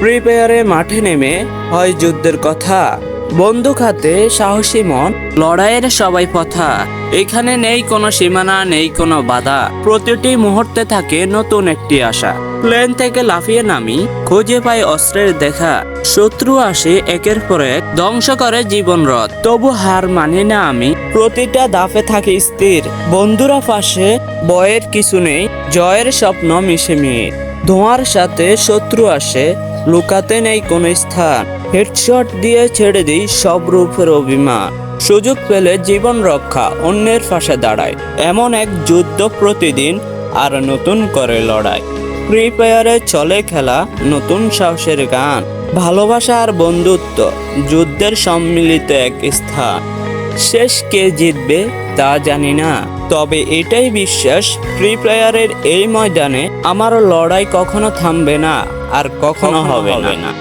Free ফায়ারে মাঠে নেমে হয় যুদ্ধের কথা। বন্দুক হাতে সাহসী মন, লড়াইয়ের সবাই পথা। এখানে নেই কোনো সীমানা, নেই কোনো বাধা। প্রতিটি মুহূর্তে থাকে নতুন একটি আশা। প্লেন থেকে লাফিয়ে নামি, খুঁজে পাই অস্ত্রের দেখা। শত্রু আসে একের পর এক, ধ্বংস করে জীবন রথ। তবু হার মানি না আমি। প্রতিটা দাফে থাকি স্থির। বন্ধুরা পাশে বয়ের কিছু নেই। জয়ের স্বপ্ন মিশে মিয়ে। ধোঁয়ার সাথে শত্রু আসে লুকাতে নেই কোনো স্থান। হেডশট দিয়ে ছেড়ে দিই সব রূপের অভিমান। সুযোগ পেলে জীবন রক্ষা অন্যের পাশে দাঁড়ায়। এমন এক যুদ্ধ প্রতিদিন আর নতুন করে লড়াই। ফ্রি ফায়ারে চলে খেলা নতুন সাহসের গান। ভালোবাসা আর বন্ধুত্ব যুদ্ধের সম্মিলিত এক স্থান। শেষ কে জিতবে তা জানি না। তবে এটাই বিশ্বাস ফ্রি ফায়ারের এই ময়দানে আমার লড়াই কখনো থামবে না। আর কখনো হবে না।